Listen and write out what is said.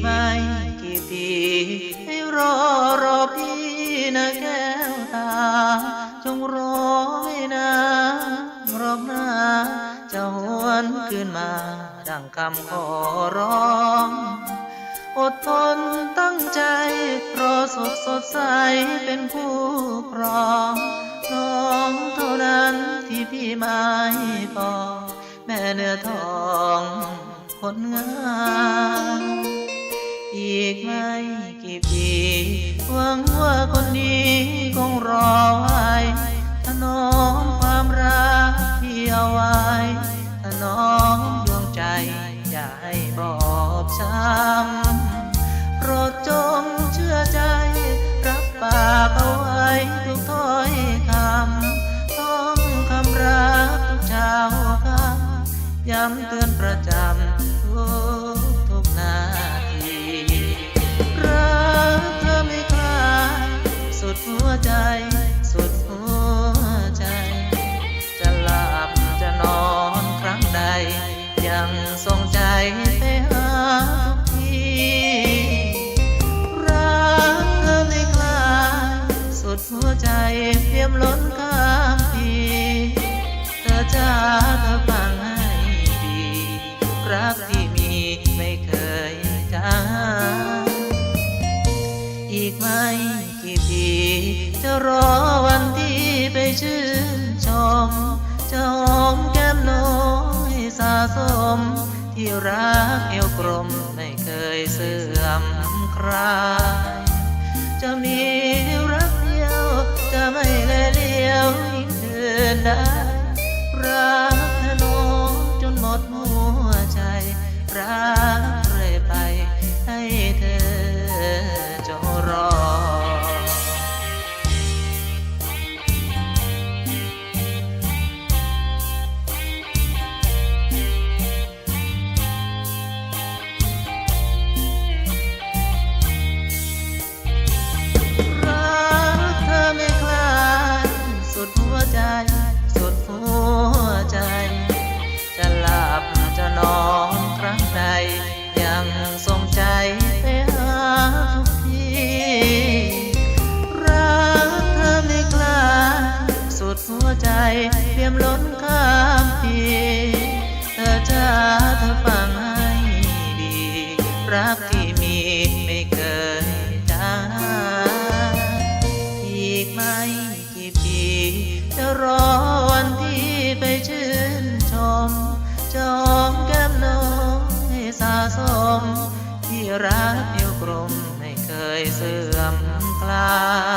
ไม่กี่ปีให้รอรอพี่นะแก้วตา จงรอไม่นานรอบหน้าจะหวนคืนมา ดังคำขอร้อง อดทนตั้งใจรอสดสดใสเป็นผู้ครองน้องเท่านั้นที่พี่ไม่พอแม่เนื้อทองคนงาม อีกไม่กี่ปีหวังว่าคนนี้คงรอไว้ถนอมความรักที่เอาไว้ถนอมดวงใจ อย่าให้บอบช้ำโปรดจงเชื่อใจ รับปากเอาไว้ทุกถ้อยคำต้องคำรักทุกเช้าคำย้ำเตือนประจำ ไปหาทุกทีรักเธอไม่คลายสุดหัวใจเพียมล้นข้ามปีเธอจะเธอฟังให้ดีรักที่มีไม่เคยจางอีกไม่กี่ปีจะรอวันที่ไปชื่นชมจะหอมแก้มน้อยสะสม ที่รักเอวกลมไม่เคยเสื่อมคลายจะมีรักเดียวจะไม่เลเลียวยิ่งเดินได้ ม ที่รักเดียวกลมไม่เคยเสื่อมคลาย